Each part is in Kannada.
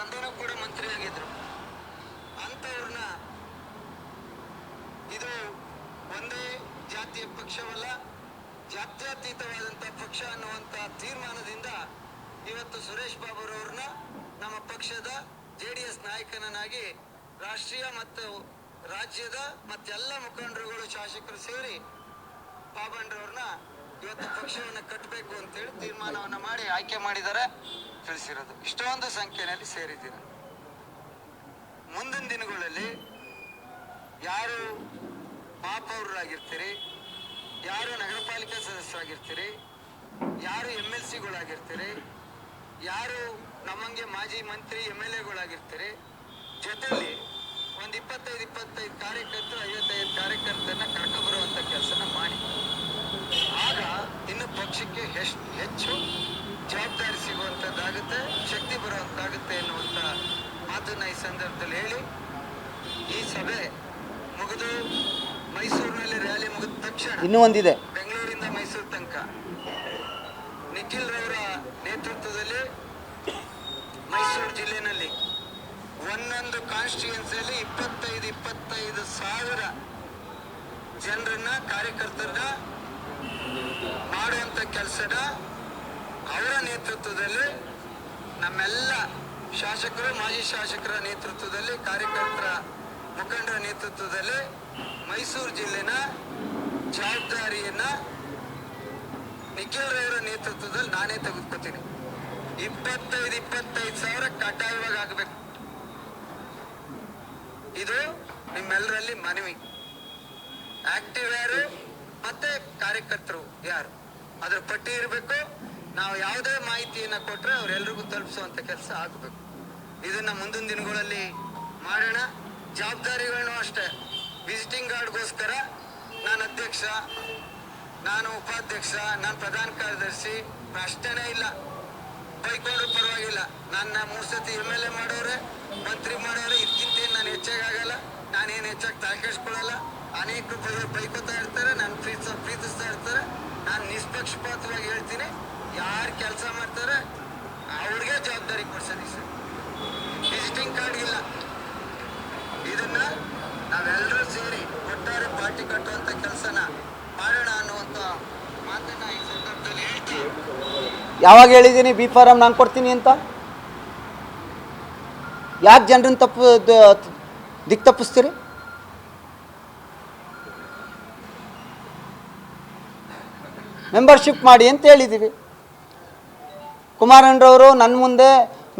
ತಂದೆನೂ ಕೂಡ ಮಂತ್ರಿ ಆಗಿದ್ರು. ಅಂಥವ್ರನ್ನ ಇದು ಒಂದೇ ಜಾತಿಯ ಪಕ್ಷವಲ್ಲ ಜಾತ್ಯತೀತವಾದಂಥ ಪಕ್ಷ ಅನ್ನುವಂಥ ತೀರ್ಮಾನದಿಂದ ಇವತ್ತು ಸುರೇಶ್ ಬಾಬುರವ್ರನ್ನ ನಮ್ಮ ಪಕ್ಷದ ಜೆ ಡಿ ಎಸ್ ನಾಯಕನನ್ನಾಗಿ ರಾಷ್ಟ್ರೀಯ ಮತ್ತು ರಾಜ್ಯದ ಮತ್ತೆಲ್ಲ ಮುಖಂಡರುಗಳು, ಶಾಸಕರು ಸೇರಿ ಬಾಬಣ್ರವ್ರನ್ನ ಇವತ್ತು ಪಕ್ಷವನ್ನು ಕಟ್ಟಬೇಕು ಅಂತೇಳಿ ತೀರ್ಮಾನವನ್ನ ಮಾಡಿ ಆಯ್ಕೆ ಮಾಡಿದ್ದಾರೆ. ತಿಳಿಸಿರೋದು. ಇಷ್ಟೊಂದು ಸಂಖ್ಯೆಯಲ್ಲಿ ಸೇರಿದ್ದೀರ. ಮುಂದಿನ ದಿನಗಳಲ್ಲಿ ಯಾರು ಪಾಪವರಾಗಿರ್ತೀರಿ ಯಾರು ನಗರ ಪಾಲಿಕೆ ಸದಸ್ಯರಾಗಿರ್ತೀರಿ, ಯಾರು ಎಂ ಎಲ್ ಸಿಗಳಾಗಿರ್ತೀರಿ ಯಾರು ನಮ್ಮಂಗೆ ಮಾಜಿ ಮಂತ್ರಿ ಎಂ ಎಲ್ ಎಗಳಾಗಿರ್ತೀರಿ ಜೊತೆಯಲ್ಲಿ ಒಂದು ಇಪ್ಪತ್ತೈದು ಇಪ್ಪತ್ತೈದು ಕಾರ್ಯಕರ್ತರು ಐವತ್ತೈದು ಕಾರ್ಯಕರ್ತರನ್ನ ಕರ್ಕೊಬರುವಂಥ ಕೆಲಸನ ಮಾಡಿ ಆಗ ಇನ್ನು ಪಕ್ಷಕ್ಕೆ ಎಷ್ಟು ಹೆಚ್ಚು ಜವಾಬ್ದಾರಿ ಸಿಗುವಂಥದ್ದಾಗುತ್ತೆ ಶಕ್ತಿ ಬರುವಂತಾಗುತ್ತೆ ಎನ್ನುವಂಥ ಮಾತನ್ನ ಈ ಸಂದರ್ಭದಲ್ಲಿ ಹೇಳಿ. ಈ ಸಭೆ ಮುಗಿದು ಮೈಸೂರಿನಲ್ಲಿ ರ್ಯಾಲಿ ಮುಗಿದ ತಕ್ಷಣ ಇನ್ನೂ ಒಂದಿದೆ. ಬೆಂಗಳೂರಿಂದ ಮೈಸೂರು ತನಕ ನಿಖಿಲ್ ರವರ ನೇತೃತ್ವದಲ್ಲಿ ಮೈಸೂರು ಜಿಲ್ಲೆನಲ್ಲಿ ಒಂದೊಂದು ಕಾನ್ಸ್ಟಿಟ್ಯೂನ್ಸಿಯಲ್ಲಿ ಇಪ್ಪತ್ತೈದು ಇಪ್ಪತ್ತೈದು ಸಾವಿರ ಜನರನ್ನ ಕಾರ್ಯಕರ್ತರನ್ನ ಮಾಡುವಂತ ಕೆಲಸದ ಅವರ ನೇತೃತ್ವದಲ್ಲಿ ನಮ್ಮೆಲ್ಲ ಶಾಸಕರು, ಮಾಜಿ ಶಾಸಕರ ನೇತೃತ್ವದಲ್ಲಿ, ಕಾರ್ಯಕರ್ತರ ಮುಖಂಡರ ನೇತೃತ್ವದಲ್ಲಿ ಮೈಸೂರು ಜಿಲ್ಲೆನ ಜವಾಬ್ದಾರಿಯನ್ನ ನಿಖಿಲ್ ರವರ ನೇತೃತ್ವದಲ್ಲಿ ನಾನೇ ತೆಗೆದುಕೊತೀನಿ ಇಪ್ಪತ್ತೈದು ಇಪ್ಪತ್ತೈದು ಸಾವಿರ ಕಡ್ಡಾಯವಾಗಿ ಆಗಬೇಕು. ಇದು ನಿಮ್ಮೆಲ್ಲರಲ್ಲಿ ಮನವಿ. ಆಕ್ಟಿವ್ ಯಾರು? ಮತ್ತೆ ಕಾರ್ಯಕರ್ತರು ಯಾರು? ಅದ್ರ ಪಟ್ಟಿ ಇರಬೇಕು. ನಾವು ಯಾವುದೇ ಮಾಹಿತಿಯನ್ನ ಕೊಟ್ರೆ ಅವರೆಲ್ಲರಿಗೂ ತಲುಪಿಸುವಂತ ಕೆಲಸ ಆಗಬೇಕು. ಇದನ್ನ ಮುಂದಿನ ದಿನಗಳಲ್ಲಿ ಮಾಡೋಣ. ಜವಾಬ್ದಾರಿಗಳನ್ನೂ ಅಷ್ಟೇ. ವಿಸಿಟಿಂಗ್ ಗಾರ್ಡ್ಗೋಸ್ಕರ ನಾನು ಅಧ್ಯಕ್ಷ, ನಾನು ಉಪಾಧ್ಯಕ್ಷ, ನಾನು ಪ್ರಧಾನ ಕಾರ್ಯದರ್ಶಿ ಅಷ್ಟೇನೇ ಇಲ್ಲ. ಬೈಕೊಂಡ್ರು ಪರವಾಗಿಲ್ಲ. ನನ್ನ ಮೂರು ಸತಿ ಎಂ ಎಲ್ ಎ ಮಾಡೋರೆ, ಮಂತ್ರಿ ಮಾಡೋರೆ ಇದಕ್ಕಿಂತ ನಾನು ಹೆಚ್ಚಾಗಲ್ಲ ನಾನೇನು ಹೆಚ್ಚಾಗಿ ತಲೆಕೆಡಿಸ್ಕೊಳ್ಳಲ್ಲ ಅನೇಕ ಬೈಕೋತಾ ಇರ್ತಾರೆ, ನಾನು ಪ್ರೀತಿಸ ಪ್ರೀತಿಸ್ತಾ ಇರ್ತಾರೆ. ನಾನು ನಿಷ್ಪಕ್ಷಪಾತವಾಗಿ ಹೇಳ್ತೀನಿ, ಯಾರು ಕೆಲಸ ಮಾಡ್ತಾರೆ, ಅವ್ರಿಗೆ ಜವಾಬ್ದಾರಿ ಕೊಡ್ಸೋದಿ ಸರ್. ವಿಸಿಟಿಂಗ್ ಕಾರ್ಡ್ ಇಲ್ಲ. ಇದನ್ನ ನಾವೆಲ್ಲರೂ ಸೇರಿ ಒಟ್ಟಾರೆ ಪಾರ್ಟಿ ಕಟ್ಟುವಂತ ಕೆಲಸನ ಮಾಡೋಣ ಅನ್ನುವಂತ ಮಾತನ್ನ ಈ ಸಂದರ್ಭದಲ್ಲಿ ಹೇಳ್ತೀನಿ ಯಾವಾಗ ಹೇಳಿದ್ದೀನಿ? ಬಿ ಫಾರಂ ನಾನು ಕೊಡ್ತೀನಿ ಅಂತ? ಯಾಕೆ ಜನರನ್ನ ತಪ್ಪು ದಿಕ್ ತಪ್ಪಿಸ್ತೀರಿ? ಮೆಂಬರ್ಶಿಪ್ ಮಾಡಿ ಅಂತ ಹೇಳಿದ್ದೀವಿ ಕುಮಾರಣ್ಣರವರು ನನ್ನ ಮುಂದೆ,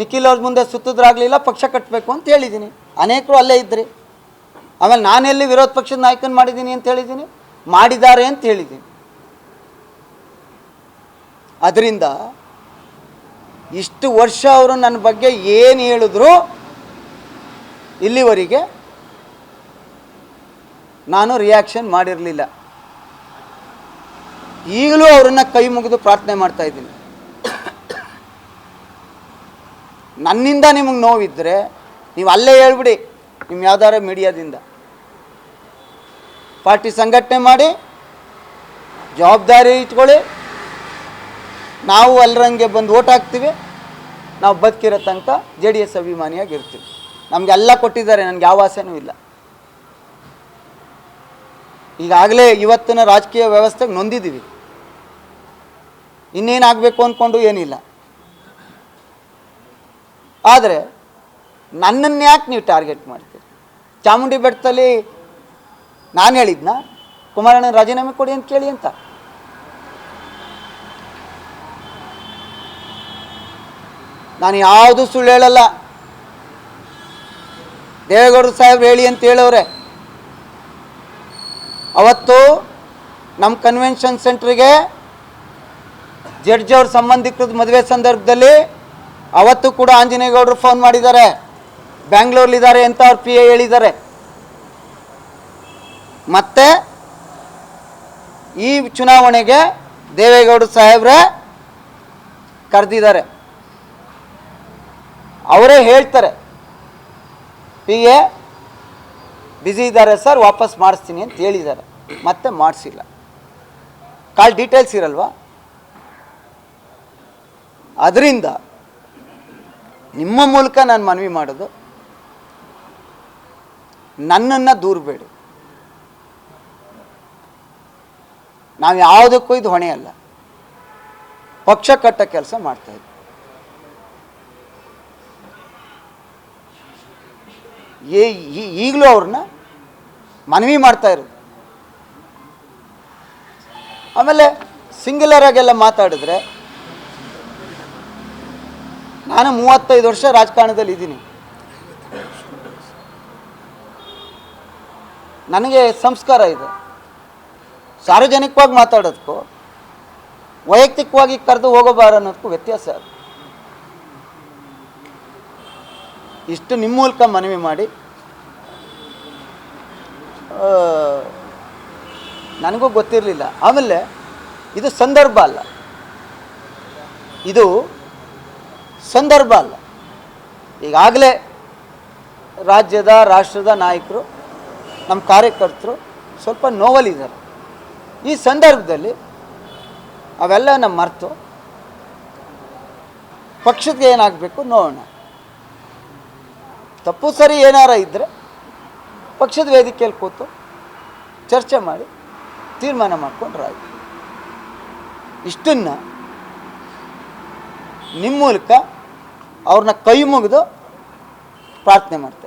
ನಿಖಿಲ್ ಅವ್ರ ಮುಂದೆ ಸುತ್ತಿದ್ರಾಗಲಿಲ್ಲ, ಪಕ್ಷ ಕಟ್ಟಬೇಕು ಅಂತ ಹೇಳಿದ್ದೀನಿ ಅನೇಕರು ಅಲ್ಲೇ ಇದ್ರಿ. ಆಮೇಲೆ ನಾನೆಲ್ಲಿ ವಿರೋಧ ಪಕ್ಷದ ನಾಯಕನ ಮಾಡಿದ್ದೀನಿ ಅಂತ ಹೇಳಿದ್ದೀನಿ ಮಾಡಿದ್ದಾರೆ ಅಂತ ಹೇಳಿದ್ದೀನಿ ಅದರಿಂದ ಇಷ್ಟು ವರ್ಷ ಅವರು ನನ್ನ ಬಗ್ಗೆ ಏನು ಹೇಳಿದ್ರು ಇಲ್ಲಿವರೆಗೆ ನಾನು ರಿಯಾಕ್ಷನ್ ಮಾಡಿರಲಿಲ್ಲ. ಈಗಲೂ ಅವರನ್ನು ಕೈ ಮುಗಿದು ಪ್ರಾರ್ಥನೆ ಮಾಡ್ತಾ ಇದ್ದೀನಿ. ನನ್ನಿಂದ ನಿಮಗೆ ನೋವಿದ್ದರೆ ನೀವು ಅಲ್ಲೇ ಹೇಳ್ಬಿಡಿ ನಿಮ್ಮ ಯಾವ್ದಾರ ಮೀಡಿಯಾದಿಂದ. ಪಾರ್ಟಿ ಸಂಘಟನೆ ಮಾಡಿ, ಜವಾಬ್ದಾರಿ ಇಟ್ಕೊಳ್ಳಿ. ನಾವು ಅಲ್ಲರಂಗೆ ಬಂದು ಓಟ್ ಹಾಕ್ತೀವಿ. ನಾವು ಬದುಕಿರೋ ತನಕ ಜೆ ಡಿ ಎಸ್ ಅಭಿಮಾನಿಯಾಗಿರ್ತೀವಿ. ನಮಗೆಲ್ಲ ಕೊಟ್ಟಿದ್ದಾರೆ, ನನಗೆ ಯಾವ ಆಸೆನೂ ಇಲ್ಲ. ಈಗಾಗಲೇ ಇವತ್ತಿನ ರಾಜಕೀಯ ವ್ಯವಸ್ಥೆಗೆ ನೊಂದಿದ್ದೀವಿ. ಇನ್ನೇನಾಗಬೇಕು ಅಂದ್ಕೊಂಡು ಏನಿಲ್ಲ. ಆದರೆ ನನ್ನನ್ನು ಯಾಕೆ ನೀವು ಟಾರ್ಗೆಟ್ ಮಾಡ್ತೀರಿ? ಚಾಮುಂಡಿ ಬೆಟ್ಟದಲ್ಲಿ ನಾನು ಹೇಳಿದ್ನಾ? ಕುಮಾರಣ್ಣ ರಾಜೀನಾಮೆ ಕೊಡಿ ಅಂತ ಕೇಳಿ ಅಂತ. ನಾನು ಯಾವುದು ಸುಳ್ಳು ಹೇಳಲ್ಲ. ದೇವೇಗೌಡರು ಸಾಹೇಬ್ರು ಹೇಳಿ ಅಂತ ಹೇಳೋರೆ ಅವತ್ತು ನಮ್ಮ ಕನ್ವೆನ್ಷನ್ ಸೆಂಟ್ರಿಗೆ ಜಡ್ಜ್ ಅವ್ರ ಸಂಬಂಧಿಕರದ ಮದುವೆ ಸಂದರ್ಭದಲ್ಲಿ ಅವತ್ತು ಕೂಡ ಆಂಜನೇಯಗೌಡರು ಫೋನ್ ಮಾಡಿದ್ದಾರೆ. ಬ್ಯಾಂಗ್ಳೂರ್ಲಿದ್ದಾರೆ ಅಂತ ಅವ್ರು ಪಿ ಎ ಹೇಳಿದ್ದಾರೆ. ಮತ್ತೆ ಈ ಚುನಾವಣೆಗೆ ದೇವೇಗೌಡ ಸಾಹೇಬ್ರೇ ಕರೆದಿದ್ದಾರೆ. ಅವರೇ ಹೇಳ್ತಾರೆ. ಎ ಬ್ಯುಸಿ ಇದ್ದಾರೆ ಸರ್ ವಾಪಸ್ ಮಾಡಿಸ್ತೀನಿ ಅಂತ ಹೇಳಿದ್ದಾರೆ. ಮತ್ತೆ ಮಾಡಿಸಿಲ್ಲ. ಕಾಲ್ ಡೀಟೇಲ್ಸ್ ಇರಲ್ವಾ? ಅದರಿಂದ ನಿಮ್ಮ ಮೂಲಕ ನಾನು ಮನವಿ ಮಾಡೋದು, ನನ್ನನ್ನು ದೂರಬೇಡಿ ನಾವು ಯಾವುದಕ್ಕೂ ಇದು ಹೊಣೆ ಅಲ್ಲ. ಪಕ್ಷ ಕಟ್ಟ ಕೆಲಸ ಮಾಡ್ತಾ ಏ- ಈಗಲೂ ಅವ್ರನ್ನ ಮನವಿ ಮಾಡ್ತಾ ಇರೋದು. ಆಮೇಲೆ ಸಿಂಗ್ಯುಲರ್ ಆಗೆಲ್ಲ ಮಾತಾಡಿದ್ರೆ, ನಾನು ಮೂವತ್ತೈದು ವರ್ಷ ರಾಜಕಾರಣದಲ್ಲಿ ಇದ್ದೀನಿ. ನನಗೆ ಸಂಸ್ಕಾರ ಇದೆ. ಸಾರ್ವಜನಿಕವಾಗಿ ಮಾತಾಡೋದಕ್ಕೂ, ವೈಯಕ್ತಿಕವಾಗಿ ಕರೆದು ಹೋಗೋಬಾರ ಅನ್ನೋದಕ್ಕೂ ವ್ಯತ್ಯಾಸ ಅದು. ಇಷ್ಟು ನಿಮ್ಮ ಮೂಲಕ ಮನವಿ ಮಾಡಿ. ನನಗೂ ಗೊತ್ತಿರಲಿಲ್ಲ. ಆಮೇಲೆ ಇದು ಸಂದರ್ಭ ಅಲ್ಲ. ಇದು ಸಂದರ್ಭ ಅಲ್ಲ. ಈಗಾಗಲೇ ರಾಜ್ಯದ, ರಾಷ್ಟ್ರದ ನಾಯಕರು, ನಮ್ಮ ಕಾರ್ಯಕರ್ತರು ಸ್ವಲ್ಪ ನೋವಲ್ಲಿದ್ದಾರೆ. ಈ ಸಂದರ್ಭದಲ್ಲಿ ಅವೆಲ್ಲ ನಮ್ಮ ಮರೆತು ಪಕ್ಷಕ್ಕೆ ಏನಾಗಬೇಕು ನೋಡೋಣ. ತಪ್ಪು ಸರಿ ಏನಾರ ಇದ್ದರೆ ಪಕ್ಷದ ವೇದಿಕೆಯಲ್ಲಿ ಕೂತು ಚರ್ಚೆ ಮಾಡಿ ತೀರ್ಮಾನ ಮಾಡಿಕೊಂಡ್ರೆ ಆಯಿತು ಇಷ್ಟನ್ನು ನಿಮ್ಮ ಮೂಲಕ ಅವ್ರನ್ನ ಕೈ ಮುಗಿದು ಪ್ರಾರ್ಥನೆ ಮಾಡ್ತಾ